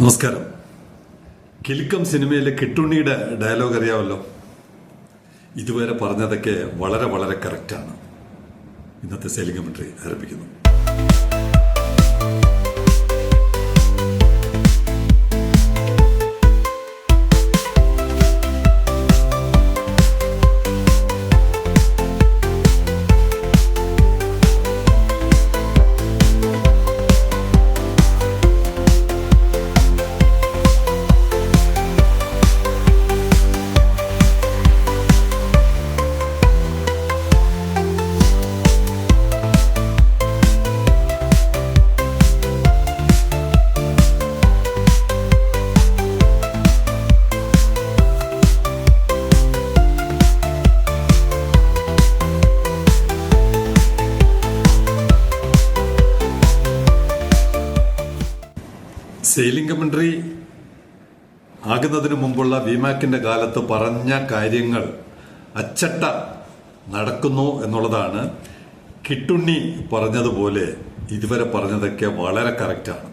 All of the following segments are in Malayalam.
നമസ്കാരം. കിലുക്കം സിനിമയിലെ കിട്ടുണ്ണിയുടെ ഡയലോഗ് അറിയാമല്ലോ? ഇതുവരെ പറഞ്ഞതൊക്കെ വളരെ വളരെ കറക്റ്റാണ് ഇന്നത്തെ സെലിംഗമെന്ററി ആരംഭിക്കുന്നു. സെയിലിംഗ് കമൻട്രി ആകുന്നതിന് മുമ്പുള്ള വിമാക്കിന്റെ കാലത്ത് പറഞ്ഞ കാര്യങ്ങൾ അച്ചട്ട നടക്കുന്നു എന്നുള്ളതാണ് കിട്ടുണ്ണി പറഞ്ഞതുപോലെ ഇതുവരെ പറഞ്ഞതൊക്കെ വളരെ കറക്റ്റാണ്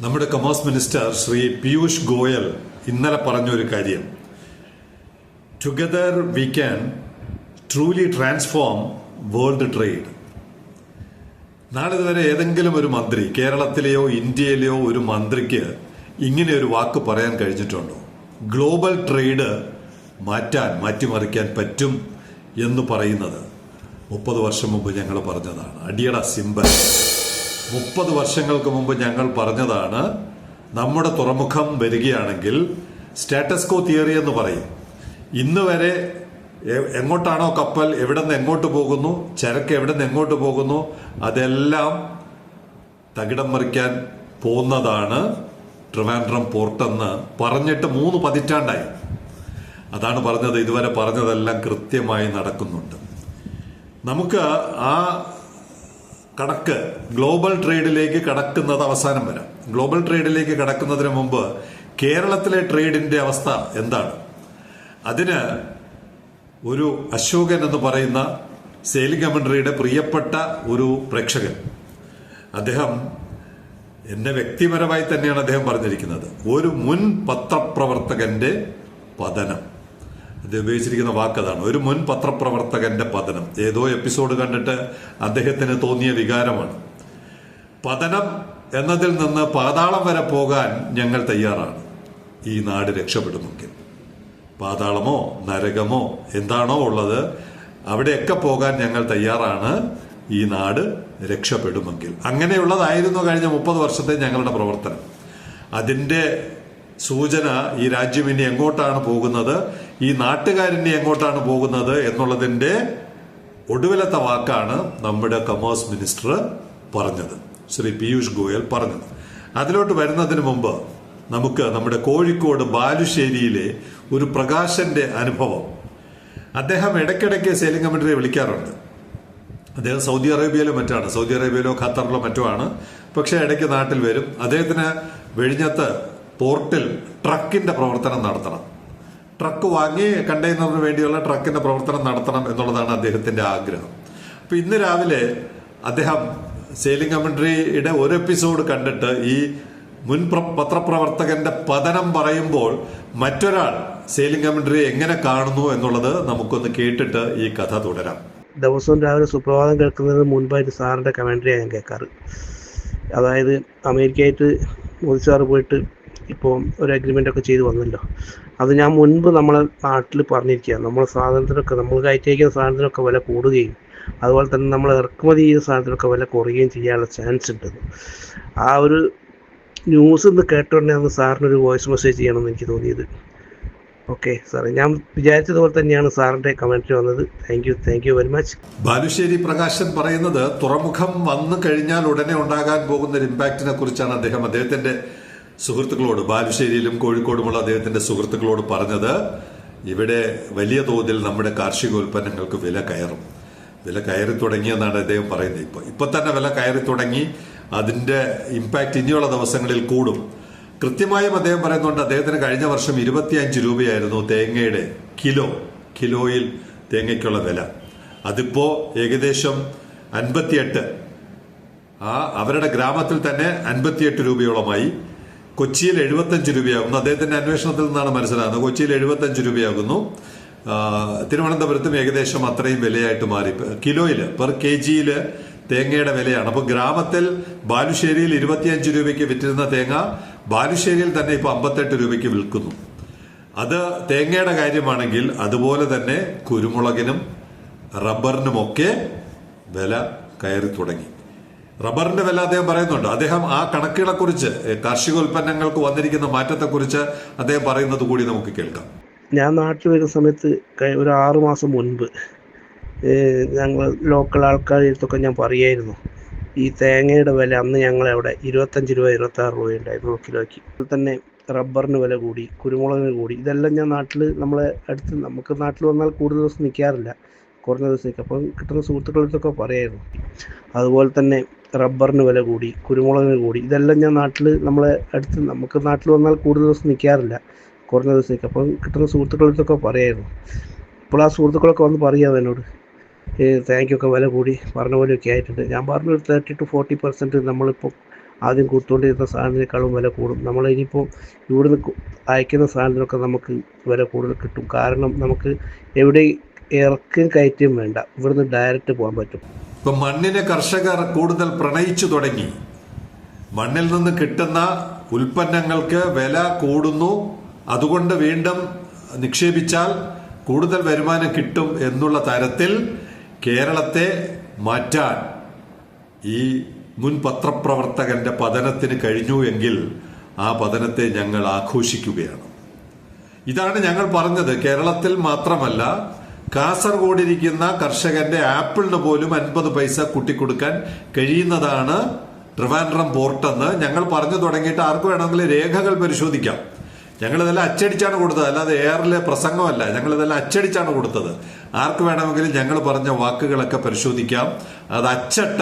നമ്മുടെ കൊമേഴ്സ് മിനിസ്റ്റർ ശ്രീ പീയൂഷ് ഗോയൽ ഇന്നലെ പറഞ്ഞൊരു കാര്യം. Together we can truly transform world trade നാളിതുവരെ ഏതെങ്കിലും ഒരു മന്ത്രി കേരളത്തിലെയോ ഇന്ത്യയിലെയോ ഒരു മന്ത്രിക്ക് ഇങ്ങനെ ഒരു വാക്ക് പറയാൻ കഴിഞ്ഞിട്ടുണ്ടോ? ഗ്ലോബൽ ട്രേഡ് മാറ്റാൻ മാറ്റിമറിക്കാൻ പറ്റും എന്ന് പറയുന്നത് മുപ്പത് വർഷം മുമ്പ് ഞങ്ങൾ പറഞ്ഞതാണ്. അടിയട സിമ്പൽ. മുപ്പത് വർഷങ്ങൾക്ക് മുമ്പ് ഞങ്ങൾ പറഞ്ഞതാണ് നമ്മുടെ തുറമുഖം വരികയാണെങ്കിൽ സ്റ്റാറ്റസ്കോ തിയറി എന്ന് പറയും. ഇന്ന് വരെ എങ്ങോട്ടാണോ കപ്പൽ എവിടെ നിന്ന് എങ്ങോട്ട് പോകുന്നു ചരക്ക് എവിടെ നിന്ന് എങ്ങോട്ട് പോകുന്നു അതെല്ലാം തകിടം മറിക്കാൻ പോകുന്നതാണ് ട്രിവാൻഡ്രം പോർട്ടെന്ന് പറഞ്ഞിട്ട് മൂന്ന് പതിറ്റാണ്ടായി. അതാണ് പറഞ്ഞത് ഇതുവരെ പറഞ്ഞതെല്ലാം കൃത്യമായി നടക്കുന്നുണ്ട്. നമുക്ക് ആ കടക്ക് ഗ്ലോബൽ ട്രേഡിലേക്ക് കടക്കുന്നത് അവസാനം വരാം. ഗ്ലോബൽ ട്രേഡിലേക്ക് കടക്കുന്നതിന് മുമ്പ് കേരളത്തിലെ ട്രേഡിന്റെ അവസ്ഥ എന്താണ്? അതിന് ഒരു അശോകൻ എന്ന് പറയുന്ന സെയിലിംഗ് കമൻട്രിയുടെ പ്രിയപ്പെട്ട ഒരു പ്രേക്ഷകൻ. അദ്ദേഹം എന്നെ വ്യക്തിപരമായി തന്നെയാണ് അദ്ദേഹം പറഞ്ഞിരിക്കുന്നത്. ഒരു മുൻ പത്രപ്രവർത്തകന്റെ പതനം. അദ്ദേഹം ഉപയോഗിച്ചിരിക്കുന്ന വാക്കതാണ്. ഒരു മുൻ പത്രപ്രവർത്തകന്റെ പതനം. ഏതോ എപ്പിസോഡ് കണ്ടിട്ട് അദ്ദേഹത്തിന് തോന്നിയ വികാരമാണ്. പതനം എന്നതിൽ നിന്ന് പാതാളം വരെ പോകാൻ ഞങ്ങൾ തയ്യാറാണ്. ഈ നാട് രക്ഷപ്പെടുമെങ്കിൽ. പാതാളമോ നരകമോ എന്താണോ ഉള്ളത് അവിടെയൊക്കെ പോകാൻ ഞങ്ങൾ തയ്യാറാണ്. ഈ നാട് രക്ഷപ്പെടുമെങ്കിൽ. അങ്ങനെയുള്ളതായിരുന്നു കഴിഞ്ഞ മുപ്പത് വർഷത്തെ ഞങ്ങളുടെ പ്രവർത്തനം. അതിന്റെ സൂചന ഈ രാജ്യം ഇനി എങ്ങോട്ടാണ് പോകുന്നത് ഈ നാട്ടുകാരിനി എങ്ങോട്ടാണ് പോകുന്നത് എന്നുള്ളതിന്റെ ഒടുവിലത്തെ വാക്കാണ് നമ്മുടെ കൊമേഴ്സ് മിനിസ്റ്റർ പറഞ്ഞത്. ശ്രീ പീയൂഷ് ഗോയൽ പറഞ്ഞത്. അതിലോട്ട് വരുന്നതിന് മുമ്പ് നമുക്ക് നമ്മുടെ കോഴിക്കോട് ബാലുശ്ശേരിയിലെ ഒരു പ്രകാശന്റെ അനുഭവം. അദ്ദേഹം ഇടയ്ക്കിടയ്ക്ക് സെയിലിംഗ് കമ്മിറ്ററിയെ വിളിക്കാറുണ്ട്. അദ്ദേഹം സൗദി അറേബ്യയിലോ മറ്റാണ്. സൗദി അറേബ്യയിലോ ഖത്തറിലോ മറ്റോ ആണ്. പക്ഷേ ഇടയ്ക്ക് നാട്ടിൽ വരും. അദ്ദേഹത്തിന് വെഴിഞ്ഞത്ത് പോർട്ടിൽ ട്രക്കിന്റെ പ്രവർത്തനം നടത്തണം. ട്രക്ക് വാങ്ങി കണ്ടെയ്നറിന് വേണ്ടിയുള്ള ട്രക്കിന്റെ പ്രവർത്തനം നടത്തണം എന്നുള്ളതാണ് അദ്ദേഹത്തിന്റെ ആഗ്രഹം. അപ്പൊ ഇന്ന് രാവിലെ അദ്ദേഹം സെയിലിംഗ് കമ്മിറ്ററിയുടെ ഒരു എപ്പിസോഡ് കണ്ടിട്ട് ഈ മുൻ പ്ര- പത്രപ്രവർത്തകന്റെ പതനം പറയുമ്പോൾ മറ്റൊരാൾ സെയിലിംഗ് കമന്ററി എങ്ങനെ കാണുന്നു എന്നുള്ളത് നമുക്കൊന്ന് കേട്ടിട്ട് ഈ കഥ തുടരാം. ദിവസവും രാവിലെ സുപ്രഭാതം കേൾക്കുന്നതിന് മുൻപായിട്ട് സാറിന്റെ കമൻട്രിയാണ് ഞാൻ കേൾക്കാറ്. അതായത് അമേരിക്കയായിട്ട് മോദി സാറ് പോയിട്ട് ഇപ്പോൾ ഒരു അഗ്രിമെന്റ് ഒക്കെ ചെയ്തു വന്നല്ലോ. അത് ഞാൻ മുൻപ് നമ്മളെ നാട്ടിൽ പറഞ്ഞിരിക്കുക നമ്മളെ സാധനത്തിനൊക്കെ നമ്മൾ കയറ്റി അയക്കുന്ന സാധനത്തിനൊക്കെ വില കൂടുകയും അതുപോലെ തന്നെ നമ്മൾ ഇറക്കുമതി ചെയ്യുന്ന സാധനത്തിനൊക്കെ വില കുറയുകയും ചെയ്യാനുള്ള ചാൻസ് ഉണ്ട് ആ ഒരു ന്യൂസ് ഒന്ന് കേട്ടോടനെ അന്ന് സാറിനൊരു വോയിസ് മെസ്സേജ് ചെയ്യണമെന്ന് എനിക്ക് തോന്നിയത്. ഓക്കെ സാറേ ഞാൻ വിചാരിച്ചതുപോലെ തന്നെയാണ് സാറിന്റെ കമന്റ് വന്നത്. Thank you thank you very much Balussery Prakashan പറയുന്നത് തുറമുഖം വന്നു കഴിഞ്ഞാൽ ഉടനെ ഉണ്ടാകാൻ പോകുന്ന ഒരു ഇമ്പാക്റ്റിനെ കുറിച്ചാണ് അദ്ദേഹം അദ്ദേഹത്തിന്റെ സുഹൃത്തുക്കളോട് ബാലുശ്ശേരിയിലും കോഴിക്കോടുമുള്ള അദ്ദേഹത്തിന്റെ സുഹൃത്തുക്കളോട് പറഞ്ഞത്. ഇവിടെ വലിയ തോതിൽ നമ്മുടെ കാർഷികോൽപ്പന്നങ്ങൾക്ക് വില കയറും. വില കയറി തുടങ്ങിയെന്നാണ് അദ്ദേഹം പറയുന്നത്. ഇപ്പൊ ഇപ്പൊ തന്നെ വില കയറി തുടങ്ങി. അതിന്റെ ഇമ്പാക്റ്റ് ഇനിയുള്ള ദിവസങ്ങളിൽ കൂടും. കൃത്യമായും അദ്ദേഹം പറയുന്നുണ്ട് അദ്ദേഹത്തിന് കഴിഞ്ഞ വർഷം ഇരുപത്തിയഞ്ച് രൂപയായിരുന്നു തേങ്ങയുടെ കിലോ കിലോയിൽ തേങ്ങയ്ക്കുള്ള വില. അതിപ്പോ ഏകദേശം അൻപത്തിയെട്ട്. ആ അവരുടെ ഗ്രാമത്തിൽ തന്നെ അൻപത്തിയെട്ട് രൂപയോളമായി. കൊച്ചിയിൽ എഴുപത്തഞ്ച് രൂപയാകുന്നു. അദ്ദേഹത്തിന്റെ അന്വേഷണത്തിൽ നിന്നാണ് മനസ്സിലാകുന്നത്. കൊച്ചിയിൽ എഴുപത്തഞ്ച് രൂപയാകുന്നു. തിരുവനന്തപുരത്തും ഏകദേശം അത്രയും വിലയായിട്ട് മാറി. കിലോയിൽ പെർ കെ ജിയിൽ തേങ്ങയുടെ വിലയാണ്. അപ്പോൾ ഗ്രാമത്തിൽ ബാലുശ്ശേരിയിൽ ഇരുപത്തിയഞ്ച് രൂപയ്ക്ക് വിറ്റിരുന്ന തേങ്ങ ബാലുശ്ശേരിയിൽ തന്നെ ഇപ്പോൾ അമ്പത്തെട്ട് രൂപയ്ക്ക് വിൽക്കുന്നു. അത് തേങ്ങയുടെ കാര്യമാണെങ്കിൽ അതുപോലെ തന്നെ കുരുമുളകിനും റബ്ബറിനുമൊക്കെ വില കയറി തുടങ്ങി. റബ്ബറിന്റെ വില അദ്ദേഹം പറയുന്നുണ്ട്. അദ്ദേഹം ആ കണക്കുകളെക്കുറിച്ച് കാർഷികോൽപ്പന്നങ്ങൾക്ക് വന്നിരിക്കുന്ന മാറ്റത്തെക്കുറിച്ച് അദ്ദേഹം പറയുന്നത് കൂടി നമുക്ക് കേൾക്കാം. ഞാൻ നാട്ടിൽ വരുന്ന സമയത്ത് ഒരു ആറു മാസം മുൻപ് ഞങ്ങൾ ലോക്കൽ ആൾക്കാരുടെ അടുത്തൊക്കെ ഞാൻ പറയായിരുന്നു. ഈ തേങ്ങയുടെ വില അന്ന് ഞങ്ങളവിടെ ഇരുപത്തഞ്ച് രൂപ ഇരുപത്തി ആറ് രൂപ ഉണ്ടായിരുന്നു കിലോയ്ക്ക്. അതുപോലെ തന്നെ റബ്ബറിന് വില കൂടി കുരുമുളകിന് കൂടി. ഇതെല്ലാം ഞാൻ നാട്ടിൽ നമ്മളെ അടുത്ത് നമുക്ക് നാട്ടിൽ വന്നാൽ കൂടുതൽ ദിവസം നിൽക്കാറില്ല. കുറഞ്ഞ ദിവസം നിൽക്കും. അപ്പം കിട്ടുന്ന സുഹൃത്തുക്കളടുത്തൊക്കെ പറയായിരുന്നു. അതുപോലെ തന്നെ റബ്ബറിന് വില കൂടി കുരുമുളകിന് കൂടി. ഇതെല്ലാം ഞാൻ നാട്ടിൽ നമ്മളെ അടുത്ത് നമുക്ക് നാട്ടിൽ വന്നാൽ കൂടുതൽ ദിവസം നിൽക്കാറില്ല. കുറഞ്ഞ ദിവസം നിൽക്കും. അപ്പം കിട്ടുന്ന സുഹൃത്തുക്കളടുത്തൊക്കെ പറയായിരുന്നു. ഇപ്പോൾ ആ സുഹൃത്തുക്കളൊക്കെ വന്ന് പറയാം എന്നോട് തേങ്ങയ്ക്കൊക്കെ വില കൂടി. പറഞ്ഞ പോലെയൊക്കെ ആയിട്ടുണ്ട്. ഞാൻ പറഞ്ഞു ഒരു തേർട്ടി ടു ഫോർട്ടി പെർസെന്റ് നമ്മളിപ്പോൾ ആദ്യം കൊടുത്തുകൊണ്ടിരുന്ന സാധനത്തിനേക്കാളും വില കൂടും. നമ്മൾ ഇനിയിപ്പോൾ ഇവിടുന്ന് അയക്കുന്ന സാധനത്തിനൊക്കെ നമുക്ക് വില കൂടുതൽ കിട്ടും. കാരണം നമുക്ക് എവിടെ ഇറക്കും കയറ്റും വേണ്ട. ഇവിടുന്ന് ഡയറക്റ്റ് പോകാൻ പറ്റും. ഇപ്പൊ മണ്ണിനെ കർഷകർ കൂടുതൽ പ്രണയിച്ചു തുടങ്ങി. മണ്ണിൽ നിന്ന് കിട്ടുന്ന ഉൽപ്പന്നങ്ങൾക്ക് വില കൂടുന്നു. അതുകൊണ്ട് വീണ്ടും നിക്ഷേപിച്ചാൽ കൂടുതൽ വരുമാനം കിട്ടും എന്നുള്ള തരത്തിൽ കേരളത്തെ മാറ്റാൻ ഈ മുൻ പത്രപ്രവർത്തകന്റെ പതനത്തിന് കഴിഞ്ഞു എങ്കിൽ ആ പതനത്തെ ഞങ്ങൾ ആഘോഷിക്കുകയാണ്. ഇതാണ് ഞങ്ങൾ പറഞ്ഞത്. കേരളത്തിൽ മാത്രമല്ല കാസർഗോഡിരിക്കുന്ന കർഷകന്റെ ആപ്പിളിന് പോലും അൻപത് പൈസ കുട്ടിക്കൊടുക്കാൻ കഴിയുന്നതാണ് ട്രിവാൻഡ്രം പോർട്ടെന്ന് ഞങ്ങൾ പറഞ്ഞു തുടങ്ങിയിട്ട് ആർക്ക് വേണമെങ്കിലും രേഖകൾ പരിശോധിക്കാം. ഞങ്ങളിതെല്ലാം അച്ചടിച്ചാണ് കൊടുത്തത്. അല്ലാതെ എയറിലെ പ്രസംഗമല്ല. ഞങ്ങളിതെല്ലാം അച്ചടിച്ചാണ് കൊടുത്തത്. ആർക്ക് വേണമെങ്കിലും ഞങ്ങൾ പറഞ്ഞ വാക്കുകളൊക്കെ പരിശോധിക്കാം. അത് അച്ചട്ട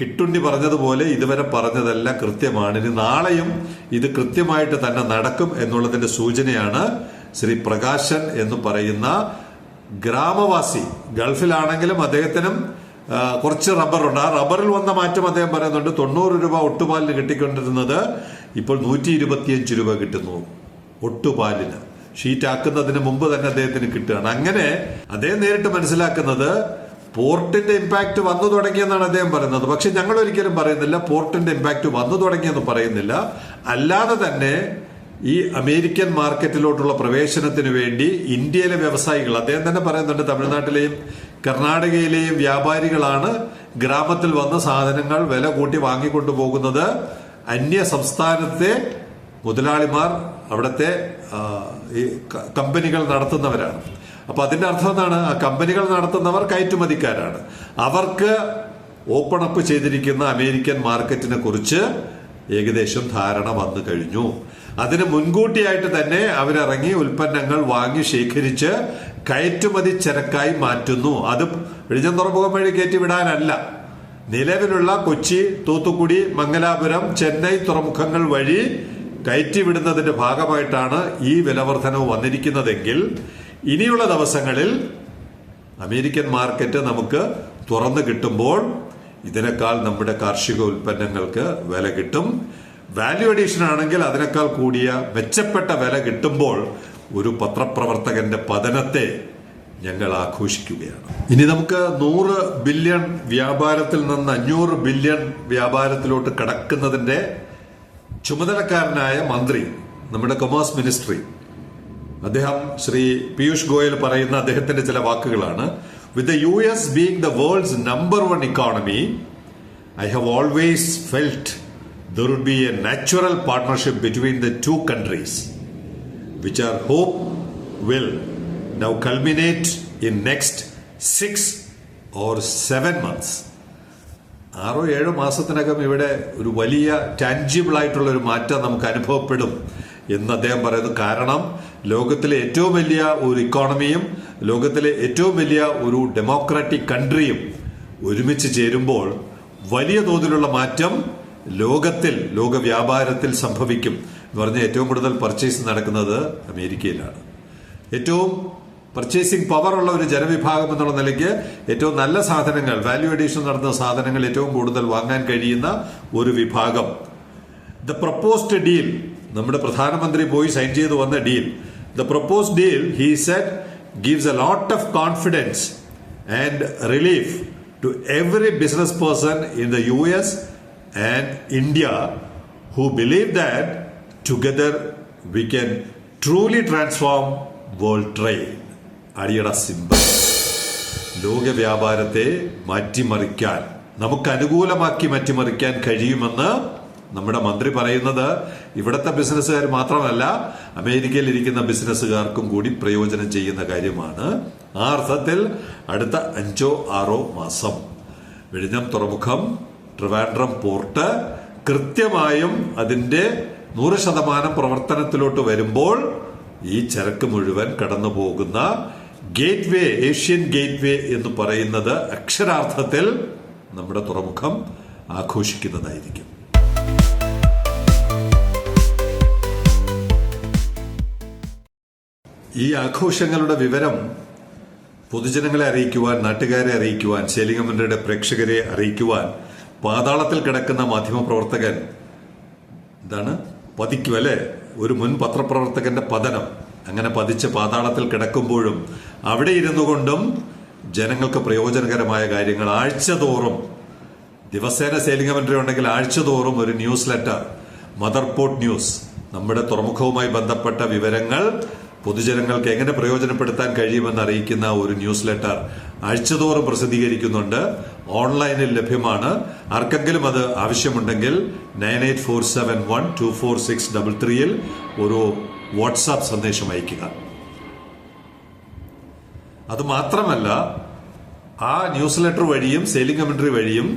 കിട്ടുണ്ടി പറഞ്ഞതുപോലെ ഇതുവരെ പറഞ്ഞതെല്ലാം കൃത്യമാണ്. ഇനി നാളെയും ഇത് കൃത്യമായിട്ട് തന്നെ നടക്കും എന്നുള്ളതിന്റെ സൂചനയാണ് ശ്രീ പ്രകാശൻ എന്ന് പറയുന്ന ഗ്രാമവാസി. ഗൾഫിലാണെങ്കിലും അദ്ദേഹത്തിനും കുറച്ച് റബ്ബറുണ്ട്. ആ റബ്ബറിൽ വന്ന മാറ്റം അദ്ദേഹം പറയുന്നുണ്ട്. തൊണ്ണൂറ് രൂപ ഒട്ടുപാലിന് കിട്ടിക്കൊണ്ടിരുന്നത് ഇപ്പോൾ നൂറ്റി ഇരുപത്തിയഞ്ച് രൂപ കിട്ടുന്നു ഒട്ടുപാലിന്. ഷീറ്റാക്കുന്നതിന് മുമ്പ് തന്നെ അദ്ദേഹത്തിന് കിട്ടുകയാണ്. അങ്ങനെ അദ്ദേഹം നേരിട്ട് മനസ്സിലാക്കുന്നത് പോർട്ടിന്റെ ഇമ്പാക്ട് വന്നു തുടങ്ങിയെന്നാണ് അദ്ദേഹം പറയുന്നത്. പക്ഷെ ഞങ്ങൾ ഒരിക്കലും പറയുന്നില്ല പോർട്ടിന്റെ ഇമ്പാക്ട് വന്നു തുടങ്ങിയെന്ന് പറയുന്നില്ല. അല്ലാതെ തന്നെ ഈ അമേരിക്കൻ മാർക്കറ്റിലോട്ടുള്ള പ്രവേശനത്തിന് വേണ്ടി ഇന്ത്യയിലെ വ്യവസായികൾ അദ്ദേഹം തന്നെ പറയുന്നുണ്ട് തമിഴ്നാട്ടിലെയും കർണാടകയിലെയും വ്യാപാരികളാണ് ഗ്രാമത്തിൽ വന്ന് സാധനങ്ങൾ വില കൂട്ടി വാങ്ങിക്കൊണ്ടു പോകുന്നത് അന്യ സംസ്ഥാനത്തെ മുതലാളിമാർ അവിടുത്തെ ഈ കമ്പനികൾ നടത്തുന്നവരാണ്. അപ്പൊ അതിന്റെ അർത്ഥം എന്താണ്? ആ കമ്പനികൾ നടത്തുന്നവർ കയറ്റുമതിക്കാരാണ്. അവർക്ക് ഓപ്പൺ അപ്പ് ചെയ്തിരിക്കുന്ന അമേരിക്കൻ മാർക്കറ്റിനെ കുറിച്ച് ഏകദേശം ധാരണ വന്നു കഴിഞ്ഞു. അതിന് മുൻകൂട്ടിയായിട്ട് തന്നെ അവരിറങ്ങി ഉൽപ്പന്നങ്ങൾ വാങ്ങി ശേഖരിച്ച് കയറ്റുമതി ചരക്കായി മാറ്റുന്നു. അത് വെളിച്ചം തുറമുഖം വഴി കയറ്റി വിടാനല്ല. നിലവിലുള്ള കൊച്ചി തൂത്തുക്കുടി മംഗലാപുരം ചെന്നൈ തുറമുഖങ്ങൾ വഴി കയറ്റിവിടുന്നതിന്റെ ഭാഗമായിട്ടാണ് ഈ വിലവർധനവ് വന്നിരിക്കുന്നതെങ്കിൽ ഇനിയുള്ള ദിവസങ്ങളിൽ അമേരിക്കൻ മാർക്കറ്റ് നമുക്ക് തുറന്നു കിട്ടുമ്പോൾ ഇതിനേക്കാൾ നമ്മുടെ കാർഷിക ഉൽപ്പന്നങ്ങൾക്ക് വില കിട്ടും. വാല്യൂ അഡീഷൻ ആണെങ്കിൽ അതിനേക്കാൾ കൂടിയ മെച്ചപ്പെട്ട വില കിട്ടുമ്പോൾ ഒരു പത്രപ്രവർത്തകന്റെ പതനത്തെ ഞങ്ങൾ ആഘോഷിക്കുകയാണ്. ഇനി നമുക്ക് നൂറ് ബില്യൺ വ്യാപാരത്തിൽ നിന്ന് അഞ്ഞൂറ് ബില്യൺ വ്യാപാരത്തിലോട്ട് കടക്കുന്നതിന്റെ ചുമതലക്കാരനായ മന്ത്രി നമ്മുടെ കൊമേഴ്സ് മിനിസ്ട്രി. അദ്ദേഹം ശ്രീ പീയൂഷ് ഗോയൽ പറയുന്ന അദ്ദേഹത്തിന്റെ ചില വാക്കുകളാണ്. With the U S being the world's number one economy I have always felt there be a natural partnership between the two countries which are hope will now culminate in next six or seven months. ആറോ ഏഴോ മാസത്തിനകം ഇവിടെ ഒരു വലിയ ടാൻജിബിൾ ആയിട്ടുള്ള ഒരു മാറ്റം നമുക്ക് അനുഭവപ്പെടും എന്ന് അദ്ദേഹം പറയുന്നു കാരണം ലോകത്തിലെ ഏറ്റവും വലിയ ഒരു ഇക്കോണമിയും ലോകത്തിലെ ഏറ്റവും വലിയ ഒരു ഡെമോക്രാറ്റിക് കൺട്രിയും ഒരുമിച്ച് ചേരുമ്പോൾ വലിയ തോതിലുള്ള മാറ്റം ലോകത്തിൽ ലോക വ്യാപാരത്തിൽ സംഭവിക്കും എന്ന് പറഞ്ഞാൽ ഏറ്റവും കൂടുതൽ പർച്ചേസ് നടക്കുന്നത് അമേരിക്കയിലാണ് ഏറ്റവും പർച്ചേസിംഗ് പവർ ഉള്ള ഒരു ജനവിഭാഗം എന്നുള്ള നിലയ്ക്ക് ഏറ്റവും നല്ല സാധനങ്ങൾ വാല്യൂ അഡീഷൻ നടത്തുന്ന സാധനങ്ങൾ ഏറ്റവും കൂടുതൽ വാങ്ങാൻ കഴിയുന്ന ഒരു വിഭാഗം. ദ പ്രപ്പോസ്ഡ് ഡീൽ നമ്മുടെ പ്രധാനമന്ത്രി പോയി സൈൻ ചെയ്ത് വന്ന deal the proposed deal he said gives a lot of confidence and relief to every business person in the U S and India who believe that together we can truly transform world trade അടിയട symbol ലോക വ്യാപാരത്തെ മാറ്റിമറിക്കാൻ നമുക്ക് അനുകൂലമാക്കി മാറ്റിമറിക്കാൻ കഴിയുമെന്ന് നമ്മുടെ മന്ത്രി പറയുന്നത് ഇവിടത്തെ ബിസിനസ്സുകാർ മാത്രമല്ല അമേരിക്കയിൽ ഇരിക്കുന്ന ബിസിനസ്സുകാർക്കും കൂടി പ്രയോജനം ചെയ്യുന്ന കാര്യമാണ്. ആ അർത്ഥത്തിൽ അടുത്ത അഞ്ചോ ആറോ മാസം വിഴിഞ്ഞം തുറമുഖം ട്രിവാൻഡ്രം പോർട്ട് കൃത്യമായും അതിന്റെ നൂറ് ശതമാനം പ്രവർത്തനത്തിലോട്ട് വരുമ്പോൾ ഈ ചരക്ക് മുഴുവൻ കടന്നു പോകുന്ന gateway Asian gateway എന്ന് പറയുന്നത് അക്ഷരാർത്ഥത്തിൽ നമ്മുടെ തുറമുഖം ആഘോഷിക്കുന്നതായിരിക്കും. ഈ ആഘോഷങ്ങളുടെ വിവരം പൊതുജനങ്ങളെ അറിയിക്കുവാൻ നാട്ടുകാരെ അറിയിക്കുവാൻ ശേലിംഗമന്ത്രിയുടെ പ്രേക്ഷകരെ അറിയിക്കുവാൻ പാതാളത്തിൽ കിടക്കുന്ന മാധ്യമപ്രവർത്തകൻ എന്താണ്? പതിക്കും അല്ലെ? ഒരു മുൻ പത്രപ്രവർത്തകന്റെ പതനം. അങ്ങനെ പതിച്ച് പാതാളത്തിൽ കിടക്കുമ്പോഴും അവിടെ ഇരുന്നു കൊണ്ടും ജനങ്ങൾക്ക് പ്രയോജനകരമായ കാര്യങ്ങൾ. ആഴ്ചതോറും ദിവസേന സേലിംഗ മന്ത്രി ഉണ്ടെങ്കിൽ ആഴ്ചതോറും ഒരു newsletter mother port news നമ്മുടെ തുറമുഖവുമായി ബന്ധപ്പെട്ട വിവരങ്ങൾ പൊതുജനങ്ങൾക്ക് എങ്ങനെ പ്രയോജനപ്പെടുത്താൻ കഴിയുമെന്ന് അറിയിക്കുന്ന ഒരു ന്യൂസ് ലെറ്റർ ആഴ്ചതോറും പ്രസിദ്ധീകരിക്കുന്നുണ്ട്. ഓൺലൈനിൽ ലഭ്യമാണ്. ആർക്കെങ്കിലും അത് ആവശ്യമുണ്ടെങ്കിൽ nine eight four seven one two four six double ത്രീയിൽ ഒരു വാട്സാപ്പ് സന്ദേശം അയക്കുക അത് മാത്രമല്ല ആ ന്യൂസ് ലെറ്റർ വഴിയും സെയിലിംഗ് കമന്ററി വഴിയും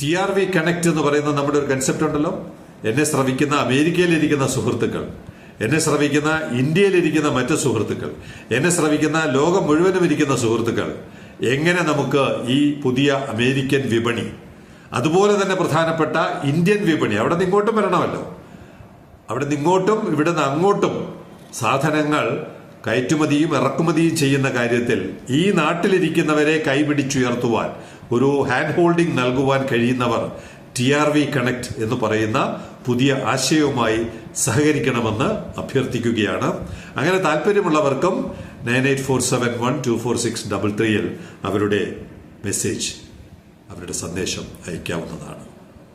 ടി ആർ വി കണക്ട് എന്ന് പറയുന്ന നമ്മുടെ ഒരു കൺസെപ്റ്റ് ഉണ്ടല്ലോ. എന്നെ ശ്രവിക്കുന്ന അമേരിക്കയിലിരിക്കുന്ന സുഹൃത്തുക്കൾ എന്നെ ശ്രവിക്കുന്ന ഇന്ത്യയിലിരിക്കുന്ന മറ്റ് സുഹൃത്തുക്കൾ എന്നെ ശ്രവിക്കുന്ന ലോകം മുഴുവനും ഇരിക്കുന്ന സുഹൃത്തുക്കൾ എങ്ങനെ നമുക്ക് ഈ പുതിയ അമേരിക്കൻ വിപണി അതുപോലെ തന്നെ പ്രധാനപ്പെട്ട ഇന്ത്യൻ വിപണി അവിടെ നിന്ന് ഇങ്ങോട്ടും വരണമല്ലോ. അവിടെ ഇങ്ങോട്ടും ഇവിടെ നിന്ന് അങ്ങോട്ടും സാധനങ്ങൾ കയറ്റുമതിയും ഇറക്കുമതിയും ചെയ്യുന്ന കാര്യത്തിൽ ഈ നാട്ടിലിരിക്കുന്നവരെ കൈപിടിച്ചുയർത്തുവാൻ ഒരു ഹാൻഡ് ഹോൾഡിംഗ് നൽകുവാൻ കഴിയുന്നവർ ടി ആർ വി കണക്ട് എന്ന് പറയുന്ന പുതിയ ആശയവുമായി സഹകരിക്കണമെന്ന് അഭ്യർത്ഥിക്കുകയാണ്. അങ്ങനെ താല്പര്യമുള്ളവർക്കും nine eight four seven one two four six double ത്രീയിൽ അവരുടെ മെസ്സേജ് അവരുടെ സന്ദേശം അയക്കാവുന്നതാണ്.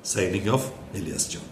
Signing off Elias John